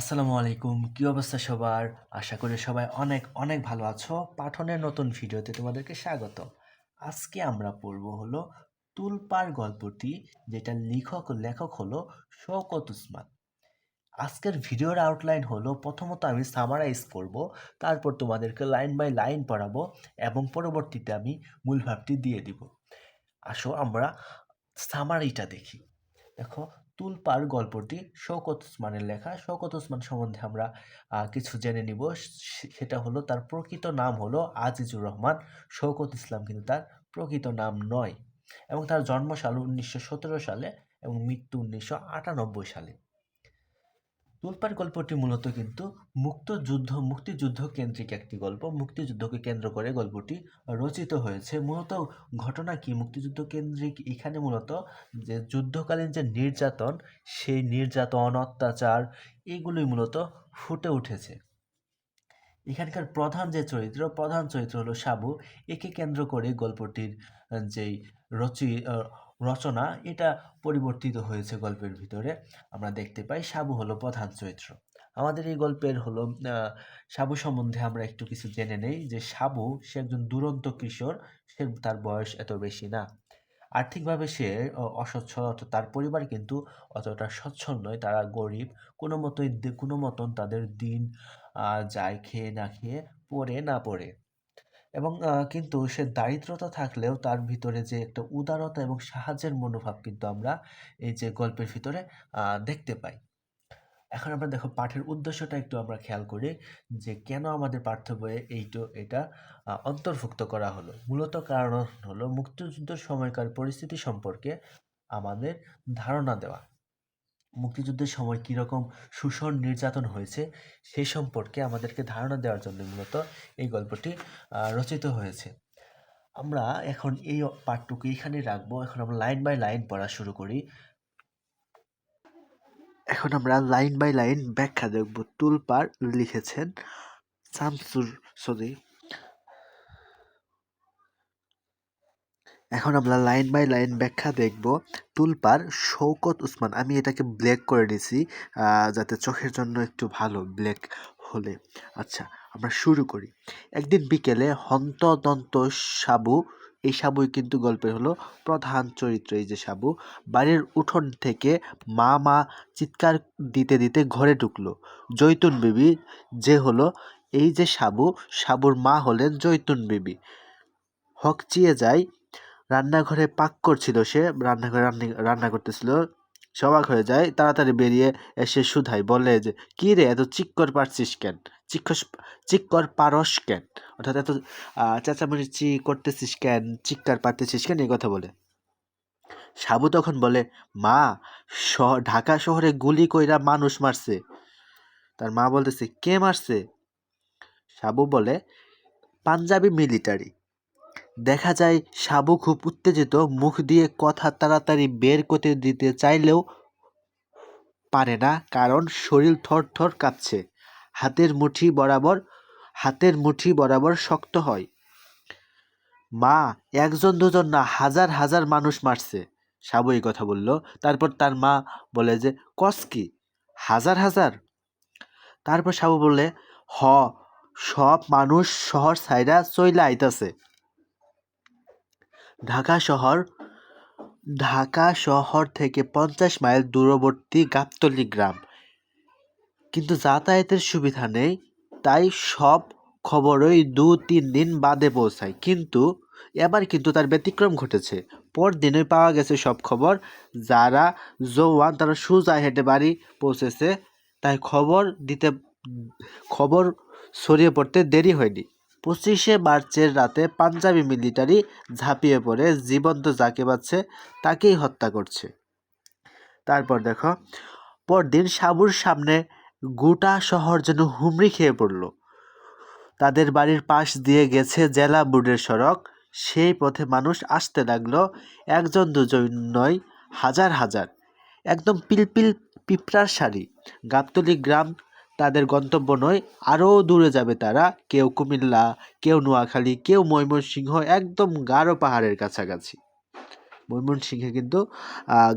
আসসালামু আলাইকুম। কি অবস্থা সবার? আশা করি সবাই অনেক অনেক ভালো আছো। পাঠনের নতুন ভিডিওতে তোমাদেরকে স্বাগত। আজকে আমরা পড়ব হলো তুলপার গল্পটি, যেটা লেখক লেখক হলো শওকত উসমান। আজকের ভিডিওর আউটলাইন হলো প্রথমত আমি সামারাইজ করব, তারপর তোমাদেরকে লাইন বাই লাইন পড়াবো এবং পরবর্তীতে আমি মূল ভাবটি দিয়ে দিব। আসো আমরা সামারিটা দেখি। দেখো তুলপার গল্পটি শওকত ওসমানের লেখা। শওকত ওসমান সম্বন্ধে আমরা কিছু জেনে নিব। সেটা হলো তার প্রকৃত নাম হলো আজিজুর রহমান। শওকত ইসলাম কিন্তু তার প্রকৃত নাম নয় এবং তার জন্মসাল উনিশশো সতেরো সালে এবং মৃত্যু উনিশশো আটানব্বই সালে। তুলপার গল্পটি মূলত কিন্তু মুক্তযুদ্ধ মুক্তিযুদ্ধ কেন্দ্রিক একটি গল্প। মুক্তিযুদ্ধকে কেন্দ্র করে গল্পটি রচিত হয়েছে। মূলত ঘটনা কি? মুক্তিযুদ্ধ কেন্দ্রিক এখানে মূলত যে যুদ্ধকালীন যে নির্যাতন, সেই নির্যাতন, অত্যাচার, এগুলোই মূলত ফুটে উঠেছে। এখানকার প্রধান যে চরিত্র, প্রধান চরিত্র হলো সাবু। একে কেন্দ্র করে গল্পটির যেই রচি রচনা এটা পরিবর্তিত হয়েছে গল্পের ভিতরে। আমরা দেখতে পাই সাবু হলো প্রধান চরিত্র। আমাদের এই গল্পের হলো সাবু সম্বন্ধে আমরা একটু কিছু জেনে নেই যে সাবু সে একজন দুরন্ত কিশোর, সে তার বয়স এত বেশি না। আর্থিকভাবে সে অসচ্ছল অর্থাৎ তার পরিবার কিন্তু অতটা সচ্ছল নয়, তারা গরিব। কোনো মতোই কোনো মতন তাদের দিন যায় খেয়ে না খেয়ে পড়ে না পড়ে। এবং কিন্তু সে দারিদ্রতা থাকলেও তার ভিতরে যে একটা উদারতা এবং সাহায্যের মনোভাব কিন্তু আমরা এই যে গল্পের ভিতরে দেখতে পাই। এখন আমরা দেখো পাঠের উদ্দেশ্যটা একটু আমরা খেয়াল করি যে কেন আমাদের পাঠ্য বইয়ে এইটো, এটা অন্তর্ভুক্ত করা হলো। মূলত কারণ হলো মুক্তিযুদ্ধের সময়কার পরিস্থিতি সম্পর্কে আমাদের ধারণা দেওয়া। মুক্তিযুদ্ধের সময় কীরকম শোষণ নির্যাতন হয়েছে সেই সম্পর্কে আমাদেরকে ধারণা দেওয়ার জন্য মূলত এই গল্পটি রচিত হয়েছে। আমরা এখন এই পাঠটুকু এখানে রাখব। এখন আমরা লাইন বাই লাইন পড়া শুরু করি। এখন আমরা লাইন বাই লাইন ব্যাখ্যা দেখব। তুলপার লিখেছেন শামসুর সরি এখন আমরা লাইন বাই লাইন ব্যাখ্যা দেখব। তুলপার শৌকত উসমান, আমি এটাকে ব্ল্যাক করে নিছি যাতে চোখের জন্য একটু ভালো ব্ল্যাক হলে। আচ্ছা আমরা শুরু করি। একদিন বিকেলে হন্তদন্ত সাবু, এই সাবুই কিন্তু গল্পের হলো প্রধান চরিত্র, এই যে সাবু, বাড়ির উঠোন থেকে মা মা চিৎকার দিতে দিতে ঘরে ঢুকলো। জৈতুন বিবি, যে হলো, এই যে সাবু, সাবুর মা হলেন জৈতুন বিবি। হকচিয়ে যায় রান্নাঘরে পাক করছিল সে, রান্নাঘরে রান্নি- করতেছিল। সে অবাক হয়ে যায়, তাড়াতাড়ি বেরিয়ে এসে সুধাই বলে যে, কি রে, এত চিক্কর পারছিস কেন? চিক্কস, চিক্কর পারস কেন? অর্থাৎ এত চেঁচামেচি করতেছিস কেন? চিক্কার পারতেছিস কেন? এই কথা বলে। সাবু তখন বলে, মা ঢাকা শহরে গুলি কইরা মানুষ মারছে। তার মা বলতেছে, কে মারছে? সাবু বলে, পাঞ্জাবি মিলিটারি। দেখা যায়, সাবু খুব উত্তেজিত, মুখ দিয়ে কথা তাড়াতাড়ি বের করতে দিতে চাইলেও পারে না, কারণ শরীর থর থর কাঁপছে। হাতের মুঠি বরাবর, হাতের মুঠি বরাবর শক্ত হয়। মা, একজন দুজন না, হাজার হাজার মানুষ মারছে। সাবু এই কথা বলল। তারপর তার মা বলে যে, কস কি? হাজার হাজার? তারপর সাবু বললে, হ, সব মানুষ শহর সাইরা চইলা আইতাছে। ঢাকা শহর ঢাকা শহর থেকে পঞ্চাশ মাইল দূরবর্তী গাবতলী গ্রাম। কিন্তু যাতায়াতের সুবিধা নেই, তাই সব খবরই দু তিন দিন বাদে পৌঁছায়। কিন্তু এবার কিন্তু তার ব্যতিক্রম ঘটেছে। পরদিনই পাওয়া গেছে সব খবর, যারা জওয়ান তারা সোজা হেঁটে বাড়ি পৌঁছেছে, তাই খবর দিতে, খবর ছড়িয়ে পড়তে দেরি হয়নি। পঁচিশে মার্চের রাতে পাঞ্জাবি মিলিটারি ঝাঁপিয়ে পড়ে, জীবন্ত যাকে পাচ্ছে তাকেই হত্যা করছে। তারপর দেখো, পরদিন সাবুর সামনে গোটা শহর যেন হুমড়ি খেয়ে পড়ল। তাদের বাড়ির পাশ দিয়ে গেছে জেলা বোর্ডের সড়ক। সেই পথে মানুষ আসতে লাগল, একজন দুজন নয়, হাজার হাজার। একদম পিলপিল পিঁপড়ার সারি গাবতলি গ্রাম তাদের গন্তব্য নয় আরও দূরে যাবে তারা। কেউ কুমিল্লা, কেউ নোয়াখালী, কেউ ময়মনসিংহ, একদম গারো পাহাড়ের কাছাকাছি। ময়মনসিংহে কিন্তু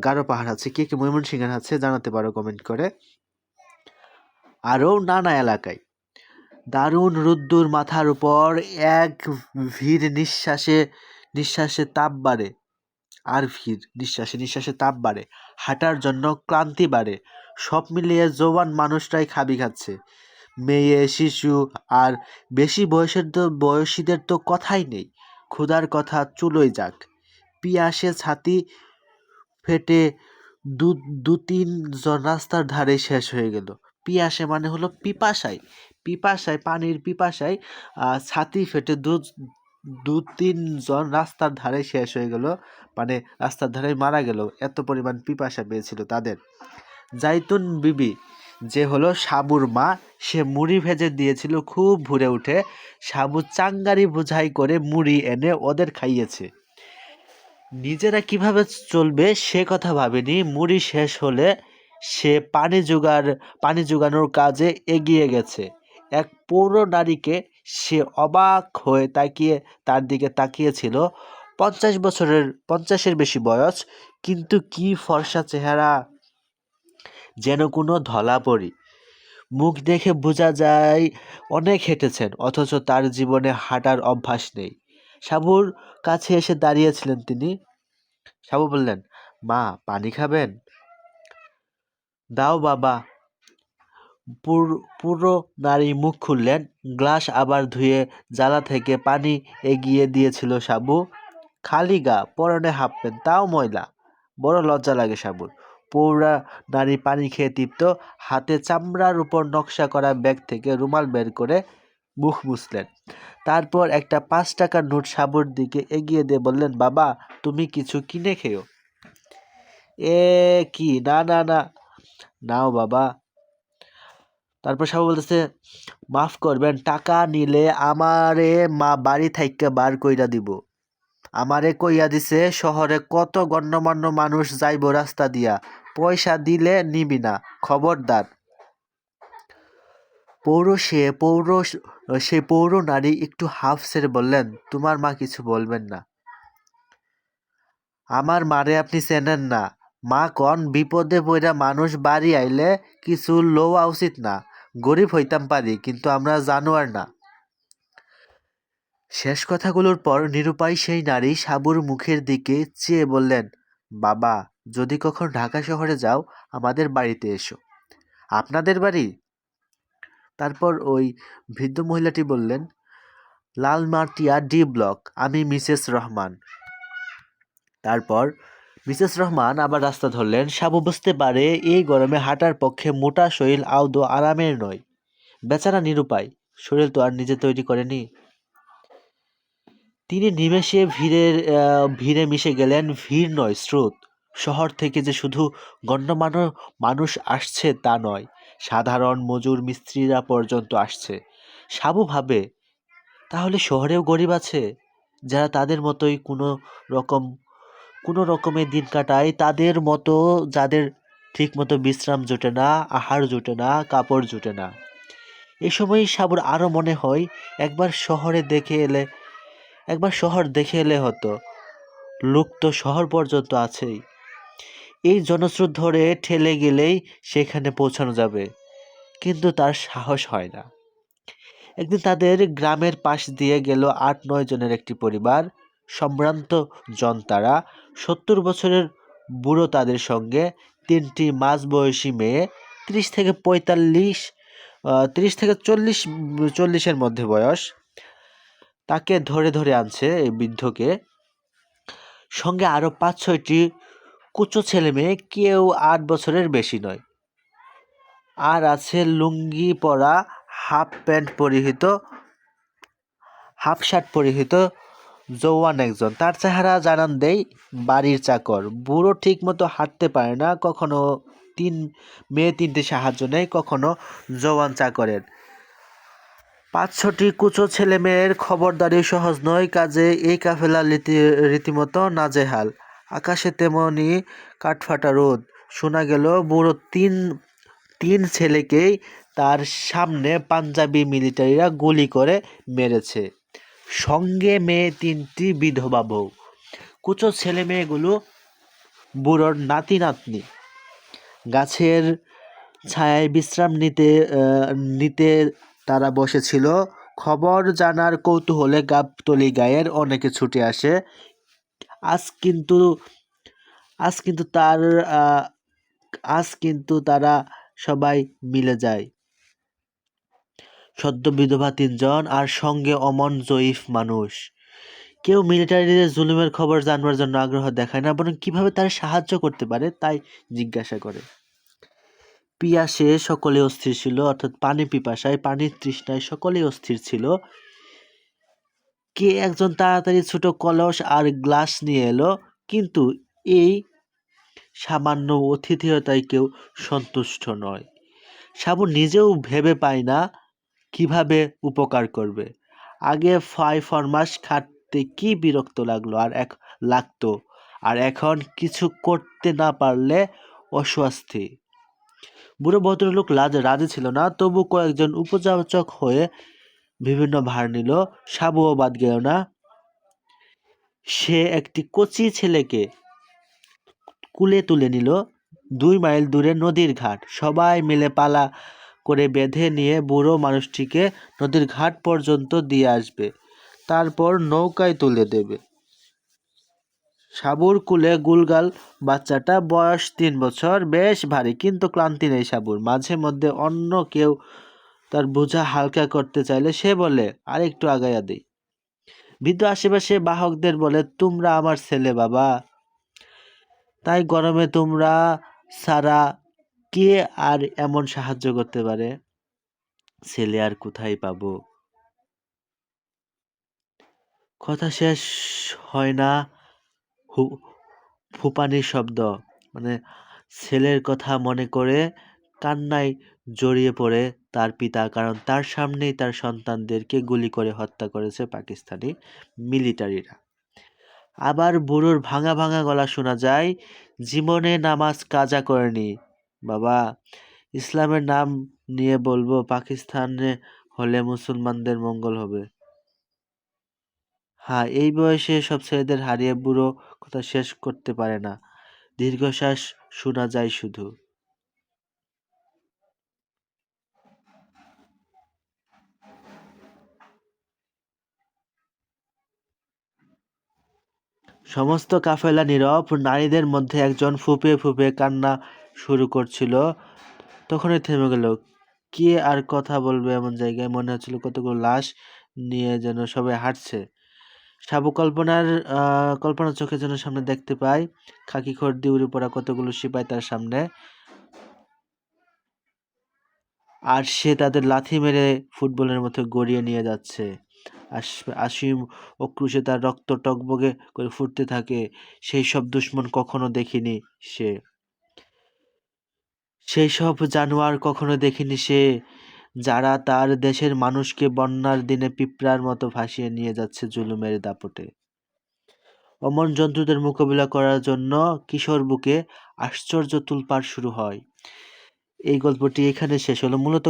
গারো পাহাড় আছে। কে কে ময়মনসিংহের আছে জানাতে পারো কমেন্ট করে। আরও নানা এলাকায়। দারুণ রুদ্দুর মাথার উপর এক ভিড় নিঃশ্বাসে নিঃশ্বাসে তাপ বাড়ে। আর ভিড়, নিঃশ্বাসে নিঃশ্বাসে তাপ বাড়ে। হাঁটার জন্য ক্লান্তি বাড়ে। সব মিলিয়ে জোয়ান মানুষটাই খাবি খাচ্ছে। মেয়ে, শিশু আর বেশি বয়সের তো বয়সীদের তো কথাই নেই। ক্ষুধার কথা চুলোই যাক। পিয়াসে ছাতি ফেটে দু দু তিনজন রাস্তার ধারে শেষ হয়ে গেল। পিয়াসে মানে হলো পিপাসায়। পিপাসায়, পানির পিপাসায় ছাতি ফেটে দু দু তিনজন রাস্তার ধারে শেষ হয়ে গেল। মানে রাস্তার ধারে মারা গেল। এত পরিমাণ পিপাসা পেয়েছিল তাদের। জাইতুন বিবি, যে হলো সাবুর মা, সে মুড়ি ভেজে দিয়েছিল খুব ভুরে উঠে। সাবু চাঙ্গারি বোঝাই করে মুড়ি এনে ওদের খাইয়েছে। নিজেরা কীভাবে চলবে সে কথা ভাবেনি। মুড়ি শেষ হলে সে পানি জোগাড় পানি জোগানোর কাজে এগিয়ে গেছে। এক পৌর নারীকে সে অবাক হয়ে তাকিয়ে, তার দিকে তাকিয়েছিল। পঞ্চাশ বছরের, পঞ্চাশের বেশি বয়স, কিন্তু কি ফর্সা চেহারা যেন কোনো ধলাপরি মুখ দেখে বোঝা যায় অনেক হেঁটেছেন, অথচ তার জীবনে হাঁটার অভ্যাস নেই। সাবুর কাছে এসে দাঁড়িয়েছিলেন তিনি। সাবু বললেন, মা, পানি খাবেন? দাও বাবা। পুর- নারী মুখ খুললেন, গ্লাস আবার ধুয়ে জ্বালা থেকে পানি এগিয়ে দিয়েছিল সাবু। খালি গা, পরনে হাফ প্যান্ট তাও ময়লা। বড় লজ্জা লাগে সাবুর। পৌরা নারী পানি খেয়ে তৃপ্ত। হাতে চামড়ার উপর নকশা করা ব্যাগ থেকে রুমাল বের করে মুখ মুছলেন। তারপর একটা পাঁচ টাকার নোট সাবুর দিকে এগিয়ে দিয়ে বললেন, বাবা, তুমি কিছু কিনে খেও এ কি? না না না। নাও, বাবা। তারপর সাবু বলতেছে, মাফ করবেন, টাকা নিলে আমারে মা বাড়ি থাইকা বার কইরা দিব। আমারে কইয়া দিছে, শহরে কত গণ্যমান্য মানুষ যাইব রাস্তা দিয়া। পয়সা দিলে নিবি না, খবরদার। পৌর সে পৌর সে পৌর নারী একটু হাফ ছেড়ে বললেন, তোমার মা কিছু বলবেন না। আমার মারে আপনি চেনেন না। মা কন, বিপদে পইরা মানুষ বাড়ি আইলে কিছু লওয়া উচিত না। গরিব হইতাম পারি, কিন্তু আমরা জানোয়ার না। শেষ কথাগুলোর পর নিরুপায় সেই নারী সাবুর মুখের দিকে চেয়ে বললেন, বাবা যদি কখন ঢাকা শহরে যাও, আমাদের বাড়িতে এসো। আপনাদের বাড়ি? তারপর ওই বৃদ্ধ মহিলাটি বললেন লালমাটিয়া ডি ব্লক, আমি মিসেস রহমান। তারপর মিসেস রহমান আবার রাস্তা ধরলেন, সাবু বুঝতে পারে এই গরমে হাঁটার পক্ষে মোটা শরীর আউদো আরামের নয়। বেচারা নিরুপায়, শরীর তো আর নিজে তৈরি করেনি। তিনি নিমেষে ভিড়ের ভিড়ে মিশে গেলেন, ভিড় নয়, স্রোত। শহর থেকে যে শুধু গণ্যমান্য মানুষ আসছে তা নয়, সাধারণ মজুর মিস্ত্রিরা পর্যন্ত আসছে। সাবু ভাবে, তাহলে শহরেও গরিব আছে? যারা তাদের মতোই কোনো রকম, কোনো রকমে দিন কাটায়, তাদের মতো যাদের ঠিকমতো বিশ্রাম জোটে না, আহার জোটে না, কাপড় জোটে না। এ সময় সাবুর আরও মনে হয়, একবার শহরে দেখে এলে, একবার শহর দেখে এলে হতো, লোক তো শহর পর্যন্ত আছেই। এই জনস্রোত ধরে ঠেলে গেলেই সেখানে পৌঁছানো যাবে। কিন্তু তার সাহস হয় না। একদিন তাদের গ্রামের পাশ দিয়ে গেল আট নয় জনের একটি পরিবার। সম্ভ্রান্ত জন তারা সত্তর বছরের বুড়ো তাদের সঙ্গে তিনটি মাঝবয়সী মেয়ে ত্রিশ থেকে পঁয়তাল্লিশ ত্রিশ থেকে চল্লিশ, চল্লিশের মধ্যে বয়স। তাকে ধরে ধরে আনছে এই বৃদ্ধকে। সঙ্গে আরও পাঁচ ছয়টি কুচো ছেলে মেয়ে কেউ আট বছরের বেশি নয়। আর আছে লুঙ্গি পরা, হাফ প্যান্ট পরিহিত, হাফ শার্ট পরিহিত জওয়ান একজন। তার চেহারা জানান দেই, বাড়ির চাকর। বুড়ো ঠিক মতো হাঁটতে পারে না, কখনো তিন, মেয়ে তিনটি সাহায্য নেয়, কখনো জওয়ান চাকরের। পাঁচ ছটি কুচো ছেলে মেয়ের খবরদারি সহজ নয়, কাজে এই কাফেলা রীতি রীতিমতো নাজেহাল। আকাশে তেমনি কাঠফাটা রোদ। শোনা গেল, বুড়ো তিন তিন ছেলেকেই তার সামনে পাঞ্জাবি মিলিটারিরা গুলি করে মেরেছে। সঙ্গে মেয়ে তিনটি বিধবা বউ। কুচো ছেলে মেয়েগুলো বুড়োর নাতি নাতনি। গাছের ছায়ায় বিশ্রাম নিতে নিতে তারা বসেছিল। খবর জানার কৌতূহলে গাবতলি গায়ের অনেকে ছুটে আসে। আজ কিন্তু আজ কিন্তু তার আজ কিন্তু তারা সবাই মিলে যায়। সদ্য বিধবা তিনজন আর সঙ্গে অমন জয়ীফ মানুষ। কেউ মিলিটারিদের জুলুমের খবর জানবার জন্য আগ্রহ দেখায় না, বরং কীভাবে তারা সাহায্য করতে পারে তাই জিজ্ঞাসা করে। পিয়াসে সকলে অস্থির ছিল, অর্থাৎ পানি পিপাসায়, পানির তৃষ্ণায় সকলেই অস্থির ছিল। কে একজন তাড়াতাড়ি ছোট কলস আর গ্লাস নিয়ে এলো, কিন্তু এই সামান্য অতিথিয়তায় কেউ সন্তুষ্ট নয়। সাবু নিজেও ভেবে পায় না কীভাবে উপকার করবে। আগে ফাই ফরমাস খাটতে কি বিরক্ত লাগল আর এক লাগতো, আর এখন কিছু করতে না পারলে অস্বস্তি। বুড়ো ভদ্রলোক লাজ, রাজি ছিল না, তবু কয়েকজন উপযাচক হয়ে বিভিন্ন ভার নিল। সাবুও বাদ গেল না। সে একটি কচি ছেলেকে কুলে তুলে নিল। দুই মাইল দূরে নদীর ঘাট। সবাই মিলে পালা করে বেঁধে নিয়ে বুড়ো মানুষটিকে নদীর ঘাট পর্যন্ত দিয়ে আসবে। তারপর নৌকায় তুলে দেবে। সাবুর কুলে গুলগাল বাচ্চাটা বয়স তিন বছর। বেশ ভারী, কিন্তু ক্লান্তি নেই সাবুর। মাঝে মধ্যে অন্য কেউ তার বোঝা হালকা করতে চাইলে সে বলে আর একটু আগাইয়া দিই। বৃদ্ধ আশেপাশে বাহকদের বলে, তোমরা আমার ছেলে বাবা। তাই গরমে তোমরা, সারা কে আর এমন সাহায্য করতে পারে? ছেলে আর কোথায় পাবো? কথা শেষ হয় না। ফুপানির শব্দ মানে ছেলের কথা মনে করে কান্নায় জড়িয়ে পড়ে তার পিতা, কারণ তার সামনেই তার সন্তানদেরকে গুলি করে হত্যা করেছে পাকিস্তানি মিলিটারিরা। আবার বুড়োর ভাঙা ভাঙা গলা শোনা যায়, জীবনে নামাজ কাজা করেনি। বাবা, ইসলামের নাম নিয়ে বলব, পাকিস্তানে হলে মুসলমানদের মঙ্গল হবে। হ্যাঁ এই বয়সে সব ছেলেদের হারিয়ে বুড়ো কথা শেষ করতে পারে না। দীর্ঘশ্বাস শোনা যায় শুধু। সমস্ত কাফেলা নীরব নারীদের মধ্যে একজন ফুপে ফুপে কান্না শুরু করছিল। তখনই থেমে গেল। কে আর কথা বলবে এমন জায়গায়? মনে হচ্ছিল কতগুলো লাশ নিয়ে যেন সবাই হাঁটছে। সাবু কল্পনার কল্পনার চোখে যেন সামনে দেখতে পায়। খাকি খর্দি উড়ে পড়া কতগুলো সিপাই তার সামনে। আর সে তাদের লাথি মেরে ফুটবলের মতো গড়িয়ে নিয়ে যাচ্ছে। আসিম ও ক্রুশে তার রক্ত টকবগে করে ফুটতে থাকে। সেই সব দুশ্মন কখনো দেখিনি সে। সেই সব জানোয়ার কখনো দেখিনি সে, যারা তার দেশের মানুষকে বন্যার দিনে পিঁপড়ার মতো ভাসিয়ে নিয়ে যাচ্ছে জুলুমের দাপটে। অমন জন্তুদের মোকাবিলা করার জন্য কিশোর বুকে আশ্চর্য তুলপাড় শুরু হয়। এই গল্পটি এখানে শেষ হলো। মূলত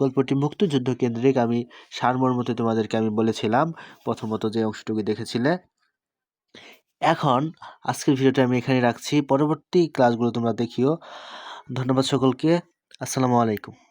গল্পটি মুক্তিযুদ্ধ কেন্দ্রিক। আমি সারমর্মতে তোমাদেরকে আমি বলেছিলাম, প্রথমত যে অংশটুকু দেখেছিলে। এখন আজকের ভিডিওটা আমি এখানে রাখছি। পরবর্তী ক্লাসগুলো তোমরা দেখিও। ধন্যবাদ সকলকে। আসসালামু আলাইকুম।